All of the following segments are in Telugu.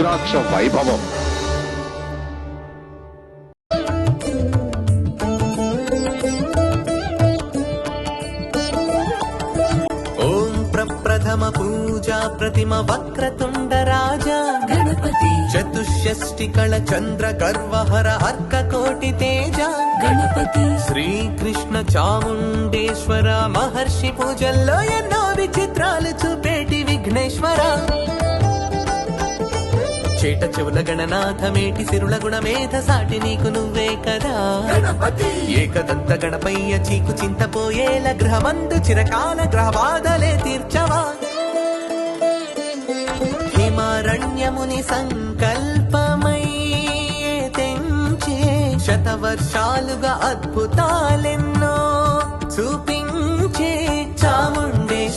రుద్రాక్ష వైభవం. ఓం ప్రప్రథమ పూజా ప్రతిమ వక్రతుండ రాజా. గణపతి. చతుషష్టి కళ చంద్ర గర్వహర అర్క కోటి తేజ. గణపతి. శ్రీకృష్ణ చాముండేశ్వర మహర్షి పూజల్లో ఎన్నో విచిత్రాలు చూపేటి విఘ్నేశ్వర. చేట చెవుల గణనాథ మేటి సిరుల గుణమేధ సాటి నీకు నువ్వే కదా. ఏకదంత గణపయ్య చీకు చింతపోయేల గ్రహమందు చిరకాల గ్రహబాధలే తీర్చవా. హిమారణ్యముని సంకల్పమై తెంచే శతవర్షాలుగా అద్భుతాలెన్నో చూపించే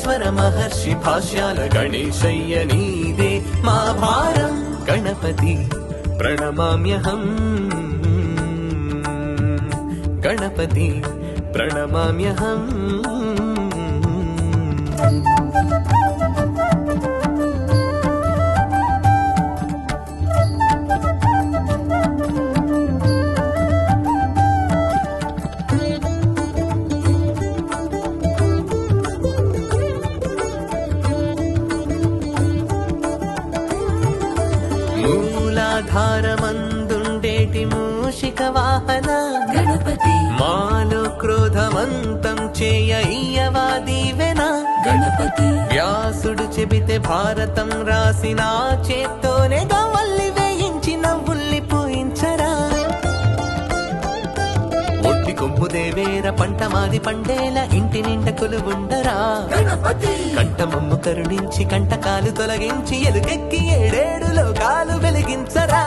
చాముండేశ్వర మహర్షి భాష్యాల గణేశయ్య నీదే మా భారం గణపతి ప్రణమామ్యహం. గణపతి ప్రణమామ్యహం. మూలాధారమందుండేటి మూషిక వాహన గణపతి మాలో క్రోధమంతం చేయ ఇయ్యవా దీవెన గణపతి. వ్యాసుడు చెబితే భారతం రాసిన చేత్తోనే గవల్లి. ఒట్టి కొమ్ము దేవేర పంట మాది పండేల ఇంటి నిండ కొలువుండరా. గణపతి! కంఠమమ్ము కరుణించి కంటకాలు తొలగించి ఎలుగెక్కి ఏడేడు లోకాలు వెలిగించరా.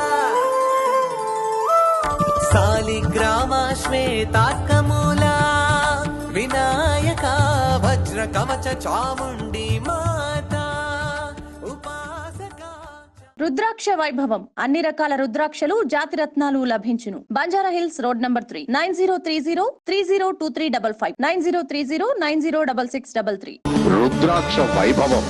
సాలిగ్రామ శ్వేతార్కమూల వినాయక వజ్ర కవచ చాముండి మాత రుద్రాక్ష వైభవం. అన్ని రకాల రుద్రాక్షలు జాతి రత్నాలు లభించును. Banjara Hills road number three. Nine zero three zero three zero two three double five. Nine zero three zero nine zero double six double three. రుద్రాక్ష వైభవం.